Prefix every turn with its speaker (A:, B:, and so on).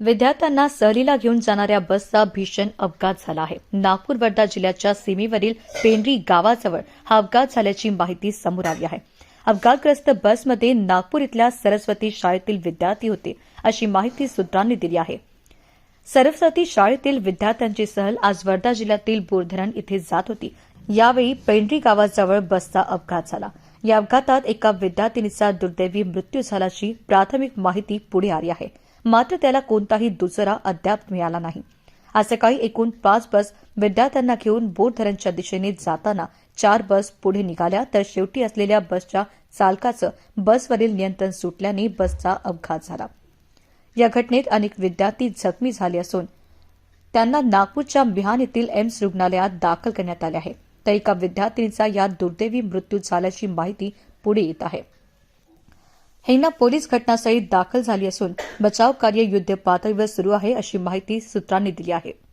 A: विद्यार्थ्यांना सहलीला घेऊन जाणाऱ्या बसचा भीषण अपघात झाला आहे. नागपूर वर्धा जिल्ह्याच्या सीमेवरील पेंढरी गावाजवळ हा अपघात झाल्याची माहिती समोर आली आहे. अपघातग्रस्त बसमध्ये नागपूर इथल्या सरस्वती शाळेतील विद्यार्थी होते अशी माहिती सूत्रांनी दिली आहे. सरस्वती शाळेतील विद्यार्थ्यांची सहल आज वर्धा जिल्ह्यातील बोरधरण इथे जात होती. यावेळी पेंढरी गावाजवळ बसचा अपघात झाला. या अपघातात एका विद्यार्थिनीचा दुर्दैवी मृत्यू झाल्याची प्राथमिक माहिती पुढे आली आहे. मात्र त्याला कोणताही दुसरा अद्याप मिळाला नाही. आज सकाळी एकूण पाच बस विद्यार्थ्यांना घेऊन बोरधरणच्या दिशेने जाताना चार बस पुढे निघाल्या तर शेवटी असलेल्या बसच्या चालकाचं बसवरील नियंत्रण सुटल्याने बसचा अपघात झाला. या घटनेत अनेक विद्यार्थी जखमी झाले असून त्यांना नागपूरच्या बिहान येथील एम्स रुग्णालयात दाखल करण्यात आले आहे. तर एका विद्यार्थिनीचा यात दुर्दैवी मृत्यू झाल्याची माहिती पुढे येत आहे. हिंगणा पोलीस घटनास्थळी दाखल झाली असून बचाव कार्य युद्ध पातळीवर सुरू आहे अशी माहिती सूत्रांनी दिली आहे.